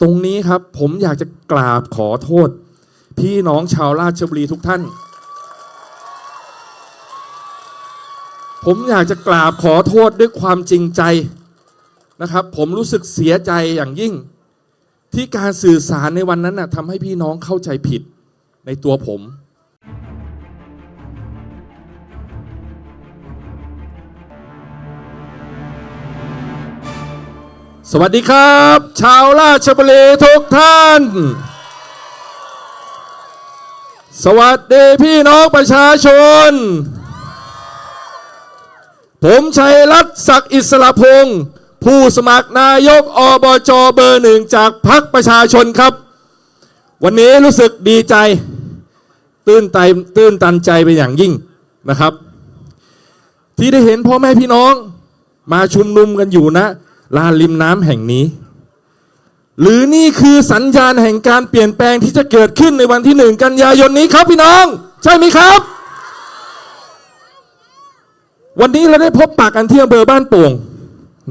ตรงนี้ครับผมอยากจะกราบขอโทษ พี่น้องชาวราชบุรีทุกท่าน ผมอยากจะกราบขอโทษด้วยความจริงใจนะครับ ผมรู้สึกเสียใจอย่างยิ่ง ที่การสื่อสารในวันนั้นน่ะทำให้พี่น้องเข้าใจผิดในตัวผม สวัสดีครับ ชาวราชบุรีทุกท่าน สวัสดีพี่น้องประชาชน ผมชัยรัตน์ศักดิ์อิสระพงศ์ผู้สมัครนายกอบจเบอร์หนึ่งจากพรรคประชาชนครับ วันนี้รู้สึกดีใจ ตื้นใจตื้นตันใจเป็นอย่างยิ่งนะครับ ที่ได้เห็นพ่อแม่พี่น้องมาชุมนุมกันอยู่นะ ลานริมน้ำแห่งนี้ หรือนี่คือสัญญาณแห่งการเปลี่ยนแปลงที่จะเกิดขึ้นในวันที่หนึ่งกันยายนนี้ครับพี่น้อง ใช่ไหมครับ วันนี้เราได้พบปากกันที่อำเภอบ้านโป่ง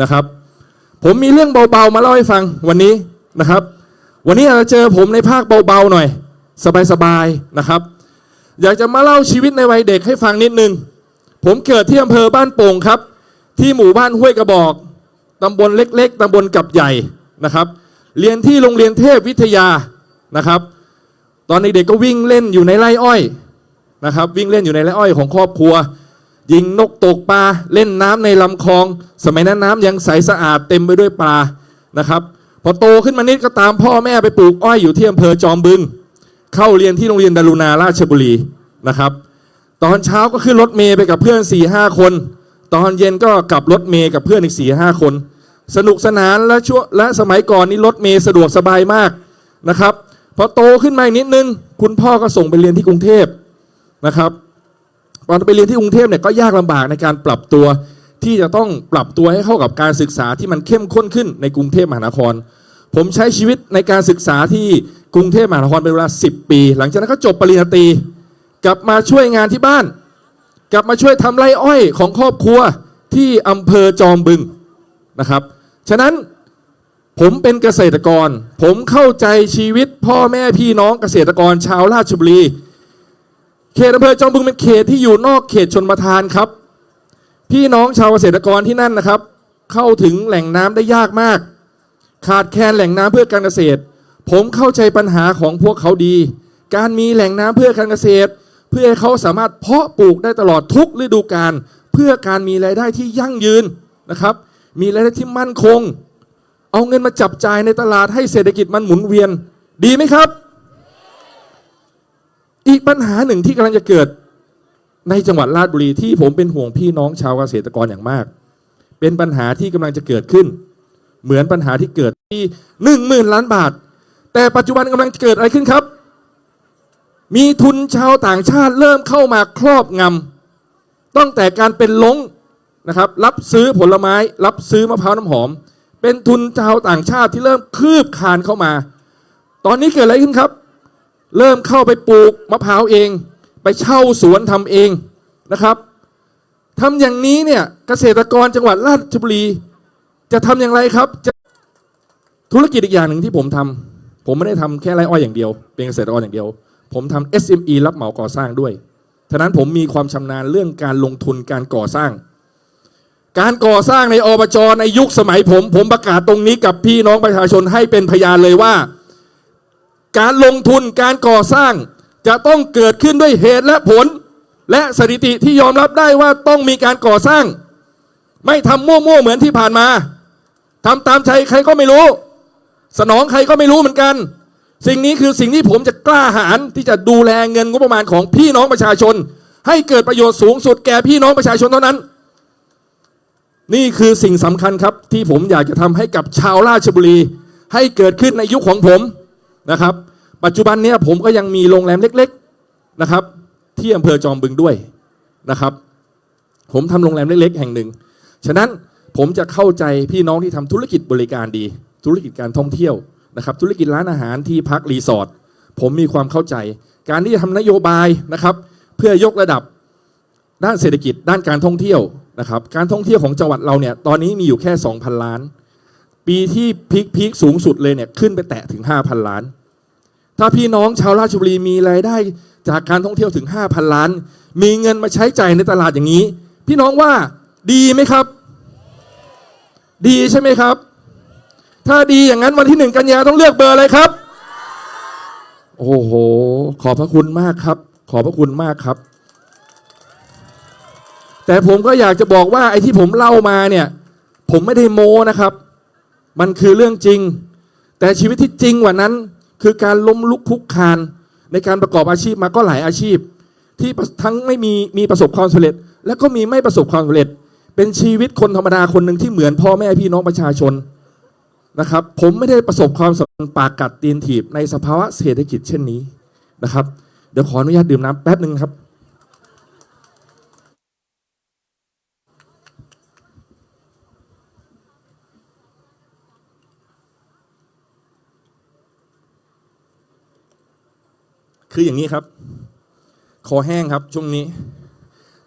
นะครับ ผมมีเรื่องเบาๆมาเล่าให้ฟังวันนี้นะครับ วันนี้อาจจะเจอผมในภาคเบาๆหน่อย สบายๆนะครับ อยากจะมาเล่าชีวิตในวัยเด็กให้ฟังนิดนึงผมเกิดที่อำเภอบ้านโป่งครับ ที่หมู่บ้านห้วยกระบอก ตำบลเล็ก ๆตำบลกับใหญ่นะครับ เรียนที่โรงเรียนเทพวิทยานะครับ ตอนเด็กๆก็วิ่งเล่นอยู่ในไร่อ้อยนะครับ วิ่งเล่นอยู่ในไร่อ้อยของครอบครัว ยิงนกตกปลาเล่นน้ำในลำคลอง สมัยนั้นน้ำยังใสสะอาดเต็มไปด้วยปลานะครับ พอโตขึ้นมานิดก็ตามพ่อแม่ไปปลูกอ้อยอยู่ที่อำเภอจอมบึง เข้าเรียนที่โรงเรียนดารุณาราชบุรีนะครับ ตอนเช้าก็ขึ้นรถเมย์ไปกับเพื่อน4ี่ห้าคน ตอนเย็นก็กลับรถเมย์กับเพื่อนอีก4ี่ห้าคน สนุกสนานและช่วและสมัยก่อนนี่รถเมย์สะดวกสบายมากนะครับพอโตขึ้นมาอีกนิดนึง คุณพ่อก็ส่งไปเรียนที่กรุงเทพนะครับตอนไปเรียนที่กรุงเทพเนี่ยก็ยากลำบากในการปรับตัว ที่จะต้องปรับตัวให้เข้ากับการศึกษาที่มันเข้มข้นขึ้นในกรุงเทพมหานคร ผมใช้ชีวิตในการศึกษาที่กรุงเทพมหานครเป็นเวลา 10 ปี หลังจากนั้นก็จบปริญญาตรีกลับมาช่วยงานที่บ้าน กลับมาช่วยทำไร่อ้อยของครอบครัวที่อำเภอจอมบึงนะครับ ฉะนั้นผมเป็นเกษตรกร ผมเข้าใจชีวิตพ่อแม่พี่น้องเกษตรกรชาวราชบุรี เขตอำเภอจอมบึงเป็นเขตที่อยู่นอกเขตชนประทานครับ พี่น้องชาวเกษตรกรที่นั่นนะครับ เข้าถึงแหล่งน้ำได้ยากมาก ขาดแคลนแหล่งน้ำเพื่อการเกษตร ผมเข้าใจปัญหาของพวกเขาดี การมีแหล่งน้ำเพื่อการเกษตร เพื่อให้เขาสามารถเพาะปลูกได้ตลอดทุกฤดูกาลเพื่อการมีรายได้ที่ยั่งยืนนะครับ มีรายได้ที่มั่นคง เอาเงินมาจับจ่ายในตลาดให้เศรษฐกิจมันหมุนเวียน ดีไหมครับ อีกปัญหาหนึ่งที่กำลังจะเกิด ในจังหวัดราชบุรีที่ผมเป็นห่วงพี่น้องชาวเกษตรกรอย่างมาก เป็นปัญหาที่กำลังจะเกิดขึ้น เหมือนปัญหาที่เกิดที่หนึ่งหมื่นล้านบาท แต่ปัจจุบันกำลังเกิดอะไรขึ้นครับ มีทุนชาวต่างชาติเริ่มเข้ามาครอบงำตั้งแต่การเป็นลงนะครับ รับซื้อผลไม้ รับซื้อมะพร้าวน้ำหอม เป็นทุนชาวต่างชาติที่เริ่มคืบคานเข้ามา ตอนนี้เกิดอะไรขึ้นครับ เริ่มเข้าไปปลูกมะพร้าวเอง ไปเช่าสวนทำเองนะครับทำอย่างนี้เนี่ยเกษตรกรจังหวัดราชบุรี จะทำอย่างไรครับจะธุรกิจอีกอย่างหนึ่งที่ผมทำผมไม่ได้ทำแค่ไรอ้อยอย่างเดียว เป็นเกษตรกรอย่างเดียว ผมทำ SME รับเหมาก่อสร้างด้วยฉะนั้นผมมีความชำนาญเรื่องการลงทุนการก่อสร้าง การก่อสร้างในอบจในยุคสมัยผม ผมประกาศตรงนี้กับพี่น้องประชาชนให้เป็นพยานเลยว่า การลงทุนการก่อสร้างจะต้องเกิดขึ้นด้วยเหตุและผล และสถิติที่ยอมรับได้ว่าต้องมีการก่อสร้าง ไม่ทำมั่วๆเหมือนที่ผ่านมาทำตามใจใครก็ไม่รู้ สนองใครก็ไม่รู้เหมือนกัน สิ่งนี้คือสิ่งที่ผมจะกล้าหาญที่จะดูแลเงินงบประมาณของพี่น้องประชาชน ให้เกิดประโยชน์สูงสุดแก่พี่น้องประชาชนเท่านั้น นี่คือสิ่งสำคัญครับที่ผมอยากจะทำให้กับชาวราชบุรี ให้เกิดขึ้นในยุคของผมนะครับ ปัจจุบันเนี้ยผมก็ยังมีโรงแรมเล็กๆนะครับ ที่อำเภอจอมบึงด้วยนะครับ ผมทำโรงแรมเล็ก ๆ แห่งหนึ่งฉะนั้นผมจะเข้าใจพี่น้องที่ทำธุรกิจบริการดี ธุรกิจการท่องเที่ยว นะครับธุรกิจร้านอาหารที่พักรีสอร์ทผมมีความเข้าใจ การที่จะทำนโยบายนะครับ เพื่อยกระดับด้านเศรษฐกิจด้านการท่องเที่ยวนะครับ การท่องเที่ยวของจังหวัดเราเนี่ยตอนนี้มีอยู่แค่ 2,000 ล้าน ปีที่พีคพีคสูงสุดเลยเนี่ยขึ้นไปแตะถึง 5,000 ล้าน ถ้าพี่น้องชาวราชบุรีมีรายได้จากการท่องเที่ยวถึง 5,000 ล้าน มีเงินมาใช้ใจ่ายในตลาดอย่างนี้ พี่น้องว่าดีไหมครับ ดีใช่ไหมครับ ถ้าดีอย่างนั้นวันที่หนึ่งกันยาต้องเลือกเบอร์อะไรครับ โอ้โห ขอบพระคุณมากครับ ขอบพระคุณมากครับ แต่ผมก็อยากจะบอกว่าไอ้ที่ผมเล่ามาเนี่ย ผมไม่ได้โม้นะครับ มันคือเรื่องจริง แต่ชีวิตที่จริงกว่านั้น คือการล้มลุกคลุกคานในการประกอบอาชีพมาก็หลายอาชีพ ที่ทั้งไม่มีมีประสบความสำเร็จ และก็มีไม่ประสบความสำเร็จ เป็นชีวิตคนธรรมดาคนหนึ่งที่เหมือนพ่อแม่พี่น้องประชาชน นะครับ ผมไม่ได้ประสบความสำเร็จปากกัดตีนถีบในสภาวะเศรษฐกิจเช่นนี้นะครับ เดี๋ยวขออนุญาตดื่มน้ำแป๊บหนึ่งครับคืออย่างนี้ครับ คอแห้งครับช่วงนี้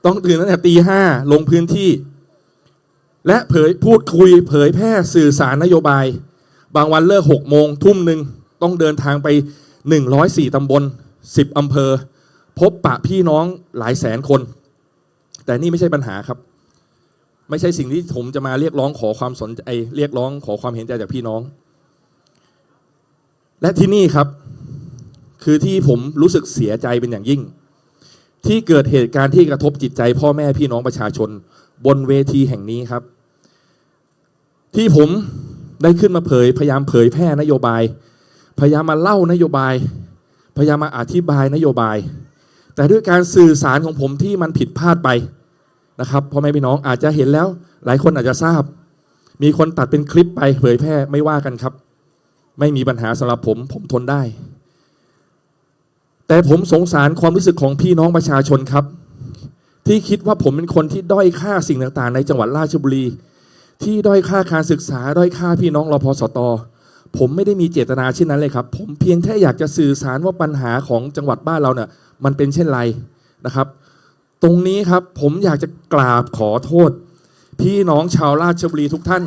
ต้องตื่นตั้งแต่ตีห้าลงพื้นที่ และเผยพูดคุยเผยแพร่สื่อสารนโยบาย บางวันเลิกหกโมงทุ่มหนึ่งต้องเดินทางไป 104ตำบล 10อำเภอ พบปะพี่น้องหลายแสนคน แต่นี่ไม่ใช่ปัญหาครับ ไม่ใช่สิ่งที่ผมจะมาเรียกร้องขอความสนใจเรียกร้องขอความเห็นใจจากพี่น้อง และที่นี่ครับ คือที่ผมรู้สึกเสียใจเป็นอย่างยิ่ง ที่เกิดเหตุการณ์ที่กระทบจิตใจพ่อแม่พี่น้องประชาชน บนเวทีแห่งนี้ครับ ที่ผมได้ขึ้นมาเผย พยายามเผยแพร่นโยบาย พยายามมาเล่านโยบาย พยายามมาอธิบายนโยบาย แต่ด้วยการสื่อสารของผมที่มันผิดพลาดไปนะครับพ่อแม่พี่น้องอาจจะเห็นแล้ว หลายคนอาจจะทราบ มีคนตัดเป็นคลิปไปเผยแพร่ไม่ว่ากันครับ ไม่มีปัญหาสำหรับผมผมทนได้ แต่ผมสงสารความรู้สึกของพี่น้องประชาชนครับ ที่คิดว่าผมเป็นคนที่ด้อยค่าสิ่งต่างๆ ในจังหวัดราชบุรี ที่ด้อยค่าการศึกษา ด้อยค่าพี่น้องรพสตผมไม่ได้มีเจตนาเช่นนั้นเลยครับ ผมเพียงแค่อยากจะสื่อสารว่าปัญหาของจังหวัดบ้านเราเนี่ยมันเป็นเช่นไรนะครับ ตรงนี้ครับผมอยากจะกราบขอโทษ พี่น้องชาวราชบุรีทุกท่าน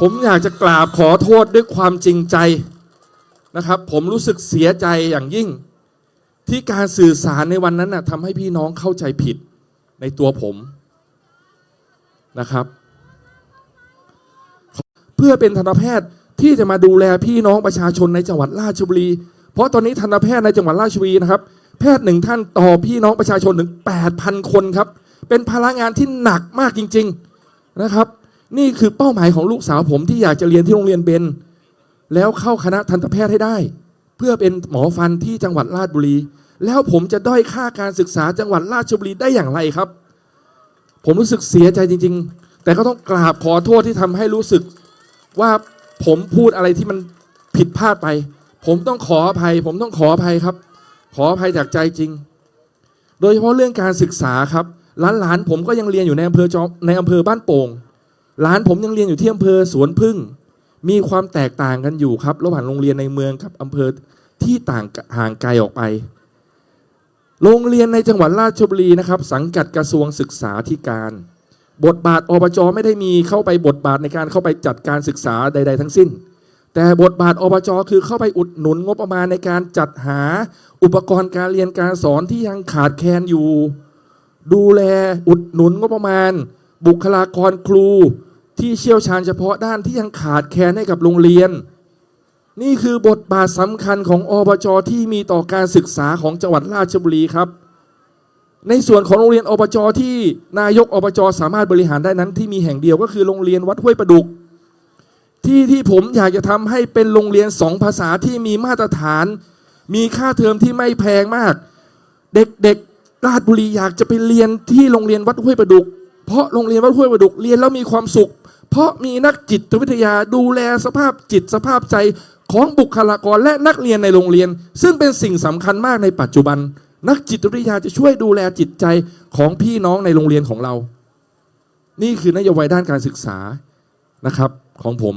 ผมอยากจะกราบขอโทษด้วยความจริงใจนะครับ ผมรู้สึกเสียใจอย่างยิ่ง ที่การสื่อสารในวันนั้นนะทำให้พี่น้องเข้าใจผิดในตัวผมนะครับ เพื่อเป็นทันตแพทย์ที่จะมาดูแลพี่น้องประชาชนในจังหวัดราชบุรี เพราะตอนนี้ทันตแพทย์ในจังหวัดราชบุรีนะครับ แพทย์หนึ่งท่านต่อพี่น้องประชาชนถึง 8,000 คนครับ เป็นภาระงานที่หนักมากจริง ๆนะครับ นี่คือเป้าหมายของลูกสาวผมที่อยากจะเรียนที่โรงเรียนเบนแล้วเข้าคณะทันตแพทย์ให้ได้ เพื่อเป็นหมอฟันที่จังหวัดราชบุรี แล้วผมจะด้อยค่าการศึกษาจังหวัดราชบุรีได้อย่างไรครับ ผมรู้สึกเสียใจจริง ๆ แต่ก็ต้องกราบขอโทษที่ทำให้รู้สึกว่าผมพูดอะไรที่มันผิดพลาดไป ผมต้องขออภัย ผมต้องขออภัยครับ ขออภัยจากใจจริง โดยเฉพาะเรื่องการศึกษาครับหลานๆผมก็ยังเรียนอยู่ในอำเภอจอมในอำเภอบ้านโป่งหลานผมยังเรียนอยู่ที่อำเภอสวนพึ่ง มีความแตกต่างกันอยู่ครับ ระหว่างโรงเรียนในเมืองกับอำเภอที่ต่างห่างไกลออกไป โรงเรียนในจังหวัดราชบุรีนะครับ สังกัดกระทรวงศึกษาธิการ บทบาทอบจไม่ได้มีเข้าไปบทบาทในการเข้าไปจัดการศึกษาใด ๆ ทั้งสิ้น แต่บทบาทอบจคือเข้าไปอุดหนุนงบประมาณในการจัดหาอุปกรณ์การเรียนการสอนที่ยังขาดแคลนอยู่ ดูแลอุดหนุนงบประมาณ บุคลากรครู ที่เชี่ยวชาญเฉพาะด้านที่ยังขาดแคลนให้กับโรงเรียน นี่คือบทบาทสำคัญของอบจที่มีต่อการศึกษาของจังหวัดราชบุรีครับ ในส่วนของโรงเรียนอบจที่นายกอบจสามารถบริหารได้นั้นที่มีแห่งเดียวก็คือโรงเรียนวัดห้วยประดุก ที่ที่ผมอยากจะทำให้เป็นโรงเรียนสองภาษาที่มีมาตรฐาน มีค่าเทอมที่ไม่แพงมาก เด็กๆราชบุรีอยากจะไปเรียนที่โรงเรียนวัดห้วยประดุก เพราะโรงเรียนวัดห้วยประดุกเรียนแล้วมีความสุข เพราะมีนักจิตวิทยาดูแลสภาพจิตสภาพใจของบุคลากรและนักเรียนในโรงเรียน ซึ่งเป็นสิ่งสำคัญมากในปัจจุบัน นักจิตวิทยาจะช่วยดูแลจิตใจของพี่น้องในโรงเรียนของเรา นี่คือนโยบายด้านการศึกษานะครับของผม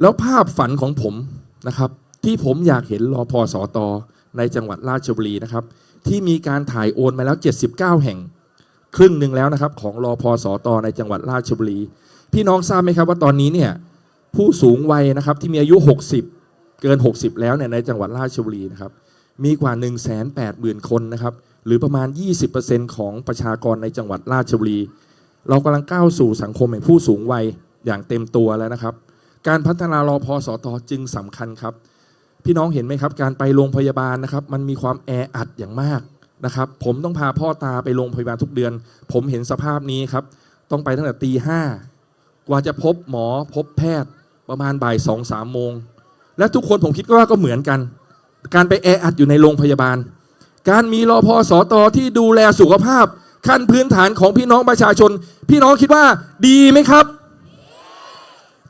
แล้วภาพฝันของผมนะครับ ที่ผมอยากเห็นรอพอสอตอในจังหวัดราชบุรีนะครับ ที่มีการถ่ายโอนมาแล้ว 79 แห่ง ครึ่งหนึ่งแล้วนะครับ ของรอพอสอตอในจังหวัดราชบุรี พี่น้องทราบไหมครับว่าตอนนี้เนี่ยผู้สูงวัยนะครับที่มีอายุ 60 เกิน 60 แล้วเนี่ยในจังหวัดราชบุรีนะครับมีกว่า 1 8 0 0 0 0 คนนะครับหรือประมาณ 20%ของประชากรในจังหวัดราชบุรี เรากำลังก้าวสู่สังคมแห่งผู้สูงวัยอย่างเต็มตัวแล้วนะครับ การพัฒนารอพอสอตอจึงสำคัญครับ พี่น้องเห็นไหมครับ การไปโรงพยาบาลนะครับ มันมีความแออัดอย่างมาก นะครับ ผมต้องพาพ่อตาไปโรงพยาบาลทุกเดือน ผมเห็นสภาพนี้ครับ ต้องไปตั้งแต่ตีห้ากว่าจะพบหมอพบแพทย์ประมาณบ่ายสองสามโมง และทุกคนผมคิดว่าก็เหมือนกัน การไปแออัดอยู่ในโรงพยาบาล การมีรอพอสอตอที่ดูแลสุขภาพ ขั้นพื้นฐานของพี่น้องประชาชน พี่น้องคิดว่าดีไหมครับ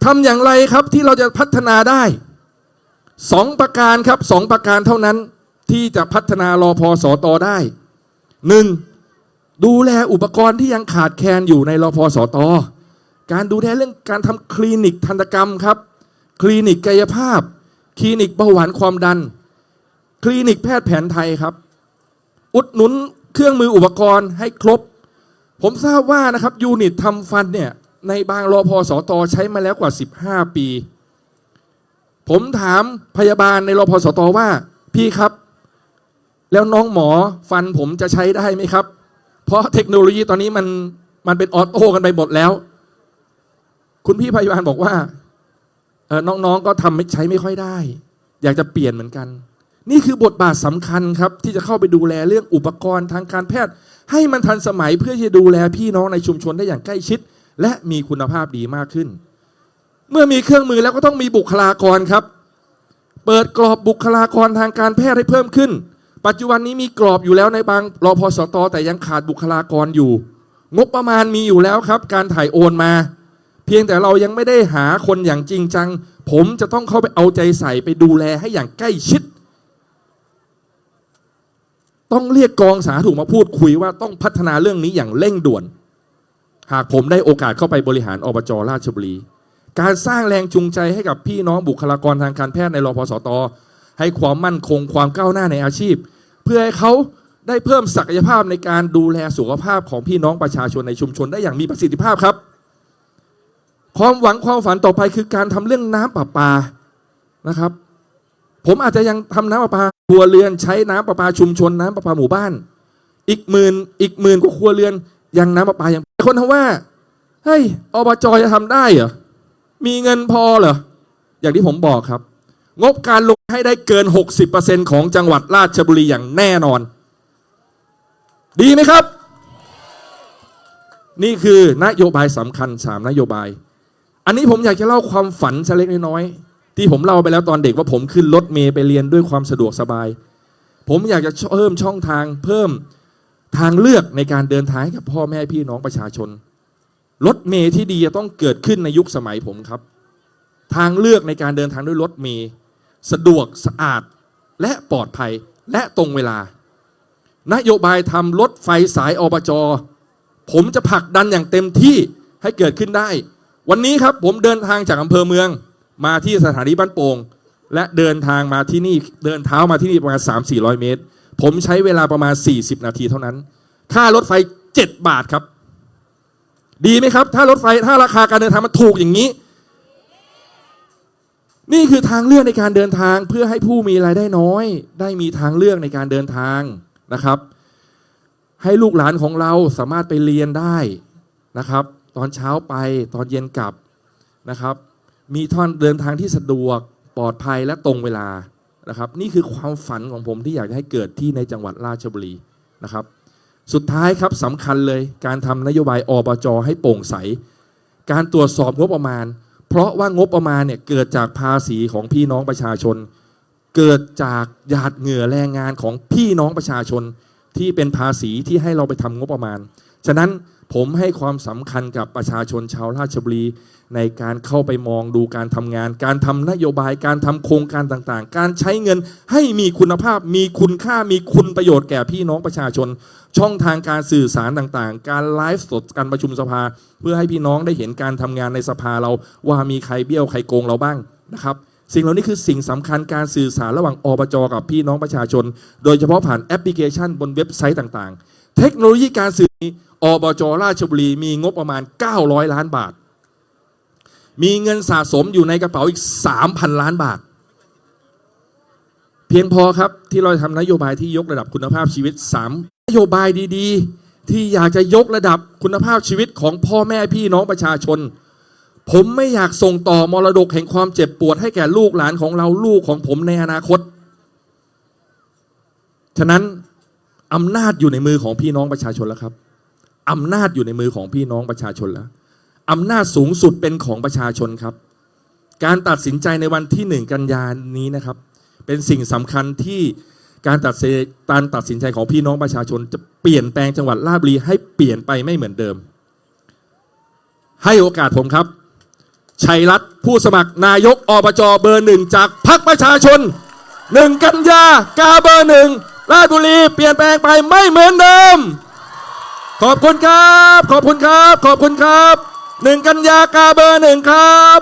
ทำอย่างไรครับที่เราจะพัฒนาได้สองประการครับสองประการเท่านั้น ที่จะพัฒนารอพอสอตอได้หนึ่งดูแลอุปกรณ์ที่ยังขาดแคลนอยู่ในรอพอสอตอการดูแลเรื่องการทำคลินิกทันตกรรมครับ คลินิกกายภาพ คลินิกเบาหวานความดัน คลินิกแพทย์แผนไทยครับ อุดหนุนเครื่องมืออุปกรณ์ให้ครบ ผมทราบว่านะครับยูนิตทำฟันเนี่ยในบางรอพอสอตอใช้มาแล้วกว่า 15 ปี ผมถามพยาบาลในรอพสตว่าพี่ครับ แล้วน้องหมอฟันผมจะใช้ได้ไหมครับ เพราะเทคโนโลยีตอนนี้มันมันเป็นออโต้กันไปหมดแล้ว คุณพี่พยาบาลบอกว่าเออน้องๆก็ทำไม่ใช้ไม่ค่อยได้ อยากจะเปลี่ยนเหมือนกัน นี่คือบทบาทสำคัญครับ ที่จะเข้าไปดูแลเรื่องอุปกรณ์ทางการแพทย์ ให้มันทันสมัยเพื่อที่จะดูแลพี่น้องในชุมชนได้อย่างใกล้ชิด และมีคุณภาพดีมากขึ้น เมื่อมีเครื่องมือแล้วก็ต้องมีบุคลากรครับ เปิดกรอบบุคลากรทางการแพทย์ให้เพิ่มขึ้น ปัจจุบันนี้มีกรอบอยู่แล้วในบางรอพอสตแต่ยังขาดบุคลากรอยู่ งบประมาณมีอยู่แล้วครับ การถ่ายโอนมา เพียงแต่เรายังไม่ได้หาคนอย่างจริงจัง ผมจะต้องเข้าไปเอาใจใส่ไปดูแลให้อย่างใกล้ชิด ต้องเรียกกองสาธารณสุขมาพูดคุยว่าต้องพัฒนาเรื่องนี้อย่างเร่งด่วน หากผมได้โอกาสเข้าไปบริหารอบจราชบุรี การสร้างแรงจูงใจให้กับพี่น้องบุคลากรทางการแพทย์ในรพสต ให้ความมั่นคงความก้าวหน้าในอาชีพ เพื่อให้เขาได้เพิ่มศักยภาพในการดูแลสุขภาพของพี่น้องประชาชนในชุมชนได้อย่างมีประสิทธิภาพครับ ความหวังความฝันต่อไปคือการทำเรื่องน้ำประปานะครับ ผมอาจจะยังทำน้ำประปาครัวเรือนใช้น้ำประปาชุมชนน้ำประปาหมู่บ้าน อีกหมื่นอีกหมื่นกว่าครัวเรือนยังน้ำประปายังคนทว่าเฮ้ยอบจจะทำได้เหรอมีเงินพอเหรออย่างที่ผมบอกครับ งบการลงให้ได้เกิน 60%ของจังหวัดราชบุรีอย่างแน่นอน ดีไหมครับ นี่คือนโยบายสำคัญสามนโยบาย อันนี้ผมอยากจะเล่าความฝันเล็กน้อยที่ผมเล่าไปแล้วตอนเด็กว่าผมขึ้นรถเมย์ไปเรียนด้วยความสะดวกสบาย ผมอยากจะเพิ่มช่องทางเพิ่มทางเลือกในการเดินทางให้กับพ่อแม่พี่น้องประชาชน รถเมย์ที่ดีจะต้องเกิดขึ้นในยุคสมัยผมครับ ทางเลือกในการเดินทางด้วยรถเมย์ สะดวกสะอาดและปลอดภัยและตรงเวลา นโยบายทำรถไฟสายอบจผมจะผลักดันอย่างเต็มที่ให้เกิดขึ้นได้ วันนี้ครับผมเดินทางจากอำเภอเมืองมาที่สถานีบ้านโป่งและเดินทางมาที่นี่เดินเท้ามาที่นี่ประมาณ 3-400 เมตร ผมใช้เวลาประมาณ 40 นาทีเท่านั้น ค่ารถไฟ 7 บาทครับ ดีไหมครับ ถ้ารถไฟถ้าราคาการเดินทางมันถูกอย่างนี้ นี่คือทางเลือกในการเดินทางเพื่อให้ผู้มีรายได้น้อย ได้มีทางเลือกในการเดินทางนะครับ ให้ลูกหลานของเราสามารถไปเรียนได้นะครับ ตอนเช้าไปตอนเย็นกลับนะครับ มีท่อนเดินทางที่สะดวกปลอดภัยและตรงเวลานะครับ นี่คือความฝันของผมที่อยากจะให้เกิดที่ในจังหวัดราชบุรีนะครับ สุดท้ายครับสำคัญเลยการทำนโยบายอบจให้โปร่งใส การตรวจสอบงบประมาณ เพราะว่างบประมาณเนี่ยเกิดจากภาษีของพี่น้องประชาชน เกิดจากหยาดเหงื่อแรงงานของพี่น้องประชาชนที่เป็นภาษีที่ให้เราไปทำงบประมาณ ฉะนั้น ผมให้ความสำคัญกับประชาชนชาวราชบุรีในการเข้าไปมองดูการทำงาน การทำนโยบายการทำโครงการต่างๆ การใช้เงินให้มีคุณภาพมีคุณค่ามีคุณประโยชน์แก่พี่น้องประชาชน ช่องทางการสื่อสารต่างๆ การไลฟ์สดการประชุมสภา เพื่อให้พี่น้องได้เห็นการทำงานในสภาเราว่ามีใครเบี้ยวใครโกงเราบ้างนะครับสิ่งเหล่านี้คือสิ่งสำคัญการสื่อสารระหว่างอบจกับพี่น้องประชาชน โดยเฉพาะผ่านแอปพลิเคชันบนเว็บไซต์ต่างๆ เทคโนโลยีการสื่อ อบจราชบุรีมีงบประมาณ 900 ล้านบาท มีเงินสะสมอยู่ในกระเป๋าอีก 3,000 ล้านบาท เพียงพอครับที่เราจะทำนโยบายที่ยกระดับคุณภาพชีวิต 3 นโยบายดีๆ ที่อยากจะยกระดับคุณภาพชีวิตของพ่อแม่พี่น้องประชาชน ผมไม่อยากส่งต่อมรดกแห่งความเจ็บปวดให้แก่ลูกหลานของเราลูกของผมในอนาคต ฉะนั้นอำนาจอยู่ในมือของพี่น้องประชาชนแล้วครับ อำนาจอยู่ในมือของพี่น้องประชาชนแล้วอำนาจสูงสุดเป็นของประชาชนครับ การตัดสินใจในวันที่หนึ่งกันยานนี้นะครับ เป็นสิ่งสำคัญที่การตัดสินการตัดสินใจของพี่น้องประชาชน จะเปลี่ยนแปลงจังหวัดราชบุรีให้เปลี่ยนไปไม่เหมือนเดิม ให้โอกาสผมครับ ชัยรัตน์ผู้สมัครนายกอบจเบอร์หนึ่งจากพรรคประชาชนหนึ่งกันยากาเบอร์หนึ่งราชบุรีเปลี่ยนแปลงไปไม่เหมือนเดิม ขอบคุณครับ ขอบคุณครับ ขอบคุณครับหนึ่งกันยากาเบอร์หนึ่งครับ